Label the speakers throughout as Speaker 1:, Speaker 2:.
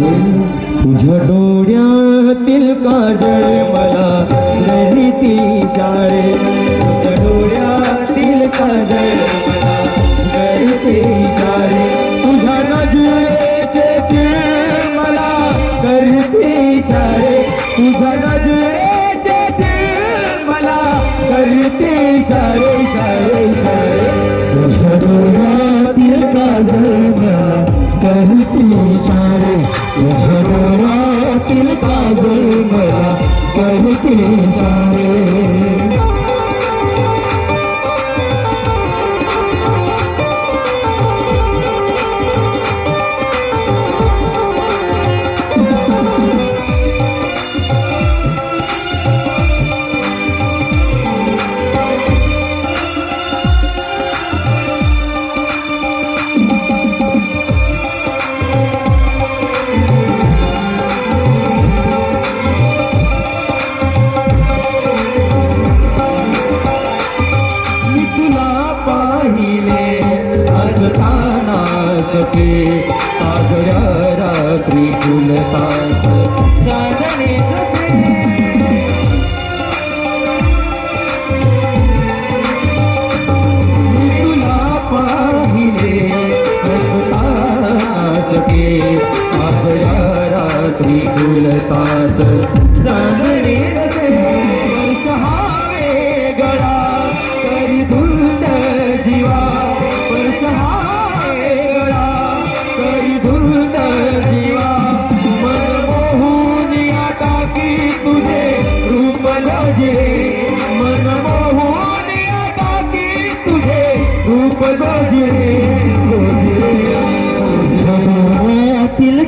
Speaker 1: तुझ्या डोळ्यातील काजळ मला गणिती जाळे तुझ्या डोळ्यातील काजळ मला गणिती शाळे तुझ्या नजरेचे तीळ मला करते शाळे तुझ्या नजरेचे तीळ मला करते शाळे शाळे शाळे तुझ्या डोळ्यातील పరికించారే पाहिले. असताना सखे सागरा रात्री फुलतात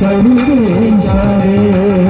Speaker 1: इशारे काल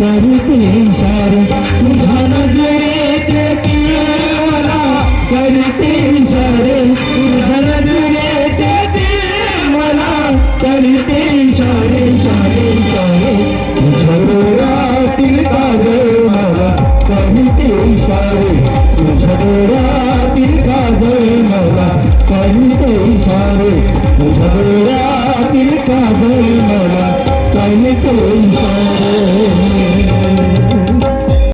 Speaker 1: करते इशारे तुझा नजरे तेरा करते इशारे तुझा नजरे तेरा करते इशारे इशारे इशारे तुझा दिल का मारा करते इशारे तुझा दिल का मारा करते इशारे तुझा दिल का